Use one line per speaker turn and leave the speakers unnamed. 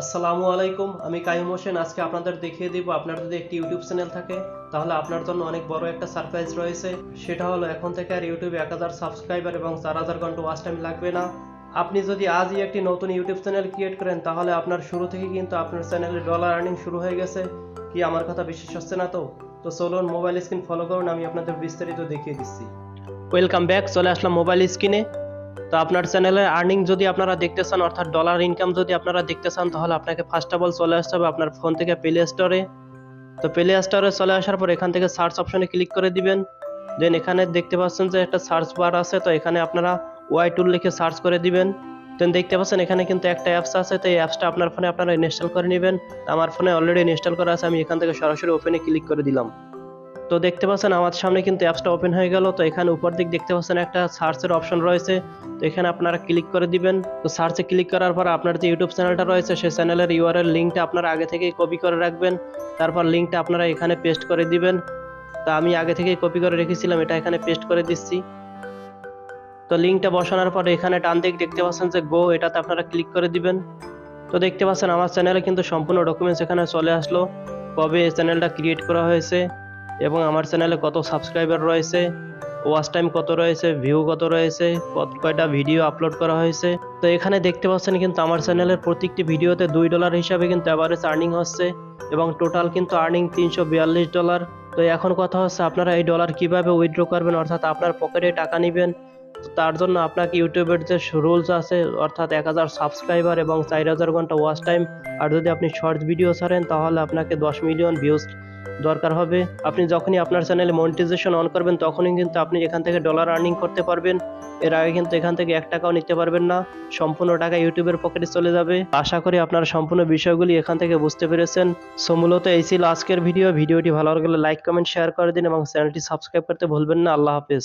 আসসালামু আলাইকুম, আমি কাইম হোসেন। আজকে আপনাদের দেখিয়ে দিব, আপনার যদি একটি ইউটিউব চ্যানেল থাকে, তাহলে আপনার জন্য অনেক বড় একটা সারপ্রাইজ রয়েছে। সেটা হলো, এখন থেকে আর ইউটিউবে এক হাজার সাবস্ক্রাইবার এবং চার হাজার ঘণ্টা ওয়াচ টাইম লাগবে না। আপনি যদি আজই একটি নতুন ইউটিউব চ্যানেল ক্রিয়েট করেন, তাহলে আপনার শুরু থেকে কিন্তু আপনার চ্যানেলে ডলার আর্নিং শুরু হয়ে গেছে। কি আমার কথা বিশ্বাস হচ্ছে না তো? তো চলুন মোবাইল স্ক্রিন ফলো করুন, আমি আপনাদের বিস্তারিত দেখিয়ে দিচ্ছি। ওয়েলকাম ব্যাক চলে আসলাম মোবাইল স্ক্রিনে তো আপনার চ্যানেলের আর্নিং যদি আপনারা দেখতে চান, অর্থাৎ ডলার ইনকাম যদি আপনারা দেখতে চান, তাহলে আপনাকে ফার্স্ট অফ অল চলে আসতে হবে আপনার ফোন থেকে প্লে স্টোরে তো প্লে স্টোরে চলে আসার পর এখান থেকে সার্চ অপশনে ক্লিক করে দিবেন। দেন এখানে দেখতে পাচ্ছেন যে একটা সার্চ বার আছে, তো এখানে আপনারা ওয়াই টুল লিখে সার্চ করে দিবেন। দেন দেখতে পাচ্ছেন এখানে কিন্তু একটা অ্যাপস আছে, তো এই অ্যাপসটা আপনার ফোনে আপনারা ইনস্টল করে নেবেন। আমার ফোনে অলরেডি ইনস্টল করা আছে, আমি এখান থেকে সরাসরি ওপেনে ক্লিক করে দিলাম। তো দেখতে পাচ্ছেন আমার সামনে কিন্তু অ্যাপসটা ওপেন হয়ে গেল। তো এখানে উপর দিক দেখতে পাচ্ছেন একটা সার্চের অপশন রয়েছে। তো এখানে আপনারা ক্লিক করে দিবেন। তো সার্চে ক্লিক করার পর আপনার যে ইউটিউব চ্যানেলটা রয়েছে, সেই চ্যানেলের ইউআরএল লিঙ্কটা আপনারা আগে থেকেই কপি করে রাখবেন। তারপর লিঙ্কটা আপনারা এখানে পেস্ট করে দিবেন। তা আমি আগে থেকেই কপি করে রেখেছিলাম, এটা এখানে পেস্ট করে দিচ্ছি। তো লিঙ্কটা বসানোর পর এখানে ডান দিক দেখতে পাচ্ছেন যে গো এটাতে আপনারা ক্লিক করে দিবেন। তো দেখতে পাচ্ছেন আমার চ্যানেলে কিন্তু সম্পূর্ণ ডকুমেন্টস এখানে চলে আসলো। কবে এই চ্যানেলটা ক্রিয়েট করা হয়েছে। এবং আমার চ্যানেলে কত সাবস্ক্রাইবার রয়েছে ওয়াচ টাইম কত রয়েছে ভিউ কত রয়েছে, কত কয়টা ভিডিও আপলোড করা হয়েছে। তো এখানে দেখতে পাচ্ছেন কিন্তু আমার চ্যানেলের প্রত্যেকটি ভিডিওতে দুই ডলার হিসাবে কিন্তু অ্যাভারেজ আর্নিং হচ্ছে এবং টোটাল কিন্তু আর্নিং তিনশো বিয়াল্লিশ ডলার তো এখন কথা হচ্ছে আপনারা এই ডলার কীভাবে উইথড্র করবেন, অর্থাৎ আপনার পকেটে টাকা নেবেন। তার জন্য আপনাকে ইউটিউবের যে রুলস আছে, অর্থাৎ এক হাজার সাবস্ক্রাইবার এবং চার হাজার ঘণ্টা ওয়াচ টাইম আর যদি আপনি শর্টস ভিডিও ছাড়েন, তাহলে আপনাকে দশ মিলিয়ন ভিউজ দরকার হবে। আপনি যখনই আপনার চ্যানেলে মনিটাইজেশন অন করবেন, তখনই কিন্তু আপনি এখান থেকে ডলার আর্নিং করতে পারবেন। এর আগে কিন্তু এখান থেকে এক টাকাও নিতে পারবেন না। সম্পূর্ণ টাকা ইউটিউবের পকেটে চলে যাবে। আশা করি আপনারা সম্পূর্ণ বিষয়গুলি এখান থেকে বুঝতে পেরেছেন। সো, মূলত এই ছিল আজকের ভিডিও ভিডিওটি ভালো লাগলে লাইক কমেন্ট শেয়ার করে দিন এবং চ্যানেলটি সাবস্ক্রাইব করতে ভুলবেন না। আল্লাহ হাফেজ।